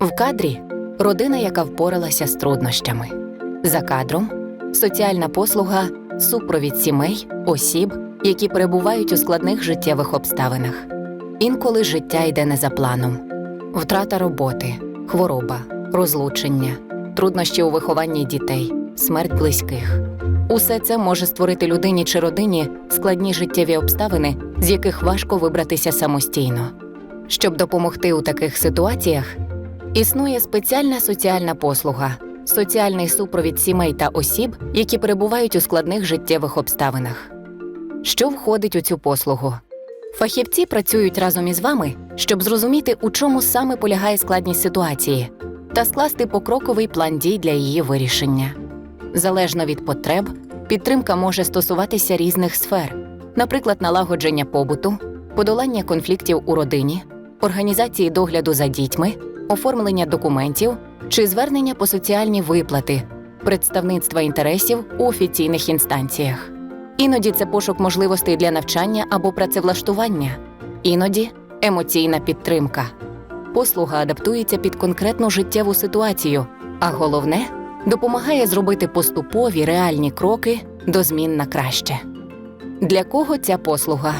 В кадрі родина, яка впоралася з труднощами. За кадром соціальна послуга, супровід сімей, осіб, які перебувають у складних життєвих обставинах. Інколи життя йде не за планом: втрата роботи, хвороба, розлучення, труднощі у вихованні дітей, смерть близьких. Усе це може створити людині чи родині складні життєві обставини, з яких важко вибратися самостійно. Щоб допомогти у таких ситуаціях, існує спеціальна соціальна послуга, соціальний супровід сімей та осіб, які перебувають у складних життєвих обставинах. Що входить у цю послугу? Фахівці працюють разом із вами, щоб зрозуміти, у чому саме полягає складність ситуації, та скласти покроковий план дій для її вирішення. Залежно від потреб, підтримка може стосуватися різних сфер, наприклад, налагодження побуту, подолання конфліктів у родині, організації догляду за дітьми, оформлення документів чи звернення по соціальні виплати, представництва інтересів у офіційних інстанціях. Іноді це пошук можливостей для навчання або працевлаштування, іноді емоційна підтримка. Послуга адаптується під конкретну життєву ситуацію, а головне допомагає зробити поступові реальні кроки до змін на краще. Для кого ця послуга?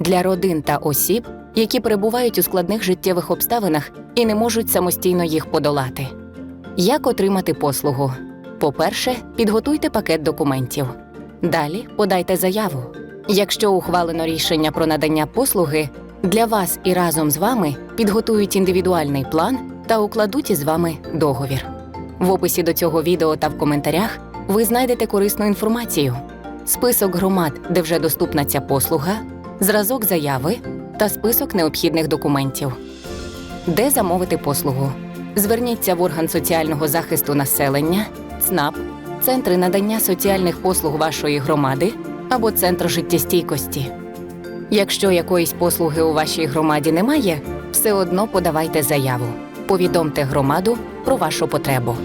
Для родин та осіб, які перебувають у складних життєвих обставинах і не можуть самостійно їх подолати. Як отримати послугу? По-перше, підготуйте пакет документів. Далі подайте заяву. Якщо ухвалено рішення про надання послуги, для вас і разом з вами підготують індивідуальний план та укладуть із вами договір. В описі до цього відео та в коментарях ви знайдете корисну інформацію, список громад, де вже доступна ця послуга, зразок заяви та список необхідних документів. Де замовити послугу? Зверніться в орган соціального захисту населення, ЦНАП, центри надання соціальних послуг вашої громади або центр життєстійкості. Якщо якоїсь послуги у вашій громаді немає, все одно подавайте заяву. Повідомте громаду про вашу потребу.